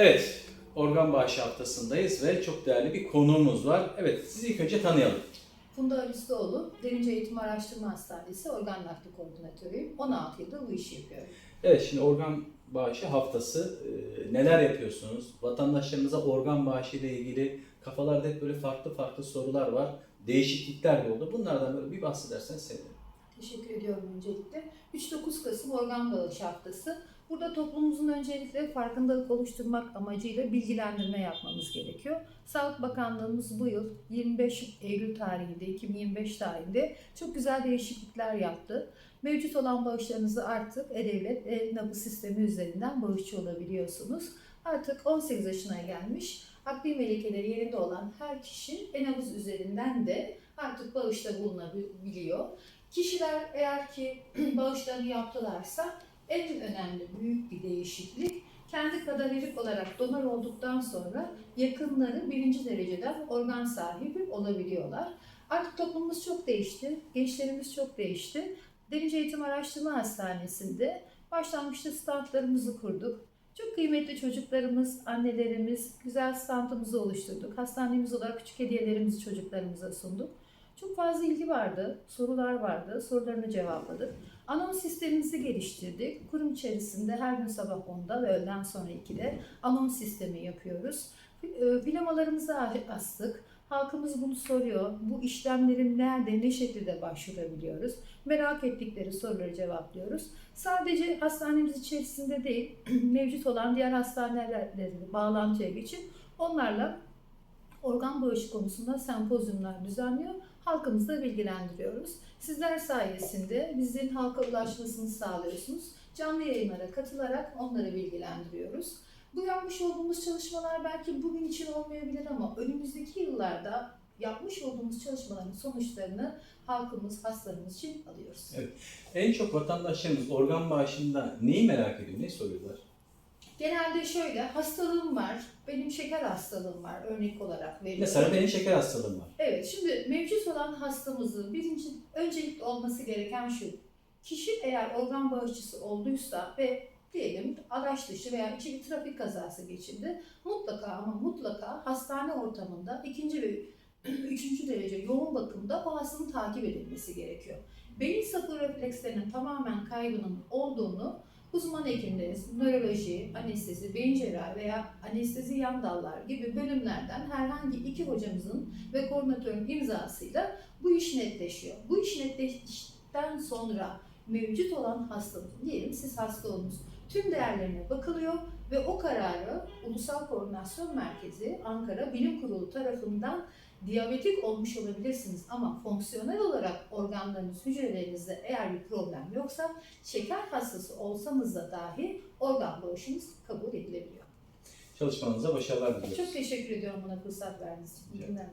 Evet, organ bağışı haftasındayız ve çok değerli bir konuğumuz var. Evet, sizi ilk önce tanıyalım. Funda Alistoğlu, Derince Eğitim Araştırma Hastanesi Organ Nakli Koordinatörüyüm. 16 yıldır bu işi yapıyorum. Evet, şimdi organ bağışı haftası. Ee, neler yapıyorsunuz? Vatandaşlarımıza organ bağışı ile ilgili kafalarda hep böyle farklı farklı sorular var. Değişiklikler de oldu. Bunlardan böyle bir bahsederseniz sevinirim. Teşekkür ediyorum öncelikle. 3-9 Kasım Organ Bağışı Haftası. Burada toplumumuzun öncelikle farkındalık oluşturmak amacıyla bilgilendirme yapmamız gerekiyor. Sağlık Bakanlığımız bu yıl 25 Eylül tarihinde, 2025 tarihinde çok güzel değişiklikler yaptı. Mevcut olan bağışlarınızı artık E-Devlet, E-Nabız sistemi üzerinden bağışçı olabiliyorsunuz. Artık 18 yaşına gelmiş, akli melekeleri yerinde olan her kişi E-Nabız üzerinden de artık bağışta bulunabiliyor. Kişiler eğer ki bağışlarını yaptılarsa en önemli büyük bir değişiklik kendi kadaverik olarak donör olduktan sonra yakınları birinci dereceden organ sahibi olabiliyorlar. Artık toplumumuz çok değişti, gençlerimiz çok değişti. Derince Eğitim Araştırma Hastanesi'nde başlangıçta standlarımızı kurduk. Çok kıymetli çocuklarımız, annelerimiz, güzel standımızı oluşturduk. Hastanemiz olarak küçük hediyelerimizi çocuklarımıza sunduk. Çok fazla ilgi vardı, sorular vardı, sorularını cevapladık. Anons sistemimizi geliştirdik. Kurum içerisinde her gün sabah 10'da ve öğleden sonra 2'de anons sistemi yapıyoruz. E, Filamalarımızı astık. Halkımız bunu soruyor. Bu işlemlerin nerede, ne şekilde başvurabiliyoruz? Merak ettikleri soruları cevaplıyoruz. Sadece hastanemiz içerisinde değil, mevcut olan diğer hastanelerle bağlantıya geçip onlarla organ bağışı konusunda sempozyumlar düzenliyor. Halkımızı da bilgilendiriyoruz. Sizler sayesinde bizlerin halka ulaşmasını sağlıyorsunuz. Canlı yayınlara katılarak onları bilgilendiriyoruz. Bu yapmış olduğumuz çalışmalar belki bugün için olmayabilir ama önümüzdeki yıllarda yapmış olduğumuz çalışmaların sonuçlarını halkımız, hastalarımız için alıyoruz. Evet. En çok vatandaşlarımız organ bağışında neyi merak ediyor, ne soruyorlar? Genelde şöyle, hastalığım var, benim şeker hastalığım var örnek olarak veriyorum. Mesela benim şeker hastalığım var. Evet, şimdi mevcut olan hastamızın birinci öncelikli olması gereken şu. Kişi eğer organ bağışçısı olduysa ve diyelim araç dışı veya içi bir trafik kazası geçirdi. Mutlaka ama mutlaka hastane ortamında ikinci ve üçüncü derece yoğun bakımda o hastanın takip edilmesi gerekiyor. Beyin sapı reflekslerinin tamamen kaybının olduğunu uzman hekimlerimiz, nöroloji, anestezi, beyin cerrahi veya anestezi yan dallar gibi bölümlerden herhangi iki hocamızın ve koordinatörün imzasıyla bu iş netleşiyor. Bu iş netleştikten sonra mevcut olan hastamız, diyelim siz hasta oldunuz, tüm değerlerine bakılıyor ve o kararı Ulusal Koordinasyon Merkezi Ankara Bilim Kurulu tarafından diyabetik olmuş olabilirsiniz ama fonksiyonel olarak organlarınız, hücrelerinizde eğer bir problem yoksa şeker hastası olsanız da dahi organ bağışınız kabul edilebiliyor. Çalışmanıza başarılar diliyoruz. Çok teşekkür ediyorum bana fırsat verdiğiniz için. İyi günler.